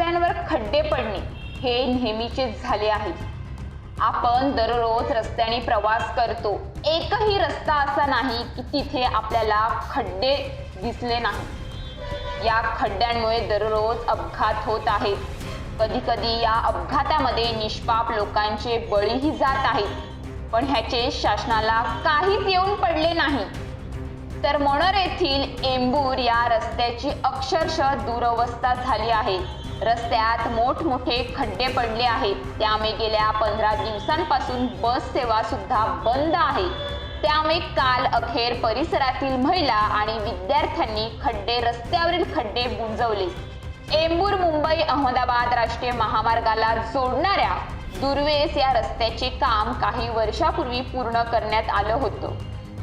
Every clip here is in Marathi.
रस्त्यांवर खड्डे पडणे हे नेहमीचेच झाले आहे. आपण दररोज रस्त्याने प्रवास करतो. एकही रस्ता असा नाही की तिथे आपल्याला खड्डे दिसले नाही. या खड्ड्यांमुळे दररोज अपघात होत आहे. कधी कधी या अपघातामध्ये निष्पाप लोकांचे बळीही जात आहेत पण ह्याचे शासनाला काहीच येऊन पडले नाही. तर मनोर येथील एंबूर या रस्त्याची अक्षरशः दुरवस्था झाली आहे. रस्त्यात मोठमोठे खड्डे पडले आहेत. त्यामुळे गेल्या पंधरा दिवसांपासून बस सेवा सुद्धा बंद आहे. त्यामुळे काल अखेर परिसरातील महिला आणि विद्यार्थ्यांनी खड्डे रस्त्यावरील खड्डे बुंजवले. एंबूर मुंबई अहमदाबाद राष्ट्रीय महामार्गाला जोडणाऱ्या दुर्वेस या रस्त्याचे काम काही वर्षापूर्वी पूर्ण करण्यात आलं होतं.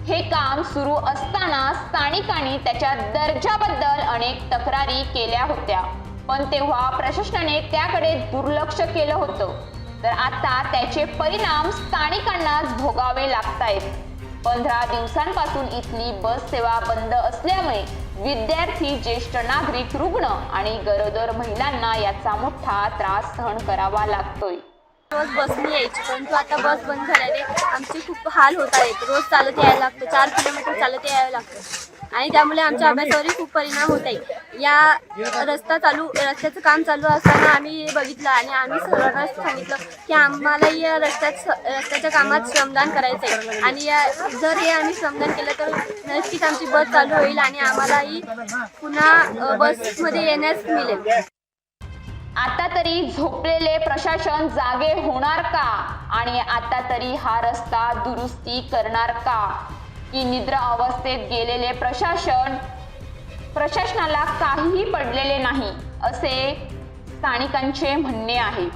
हे काम सुरू असताना स्थानिकांनी त्याच्या दर्जाबद्दल अनेक तक्रारी केल्या होत्या. पण तेव्हा प्रशासनाने त्याकडे दुर्लक्ष केलं होतं. तर आता त्याचे परिणाम स्थानिकांनाच भोगावे लागतायत. पंधरा दिवसांपासून इथली बस सेवा बंद असल्यामुळे विद्यार्थी ज्येष्ठ नागरिक रुग्ण आणि गरोदर महिलांना याचा मोठा त्रास सहन करावा लागतोय. रोज बसनी यायची परंतु आता बस बंद झाल्याने आमचे खूप हाल होत आहेत. रोज चालत यायला लागतं चार किलोमीटर चालत यावं लागतं. आणि त्यामुळे आमच्या अभ्यासावरही खूप परिणाम होत आहे. या रस्ता चालू रस्त्याचं काम चालू असताना आम्ही बघितलं आणि आम्ही सर्वांना सांगितलं की आम्हाला या रस्त्यात रस्त्याच्या कामात श्रमदान करायचं आहे आणि या जर हे आम्ही श्रमदान केलं तर नक्कीच आमची बस चालू होईल आणि आम्हालाही पुन्हा बसमध्ये येण्यास मिळेल. आता तरी झोपलेले प्रशासन जागे होणार का? आणि आता तरी हा रस्ता दुरुस्ती करणार का? की निद्रा अवस्थेत गेलेले प्रशासन प्रशासनाला काहीही पडलेले नाही असे स्थानिकांचे म्हणणे आहे.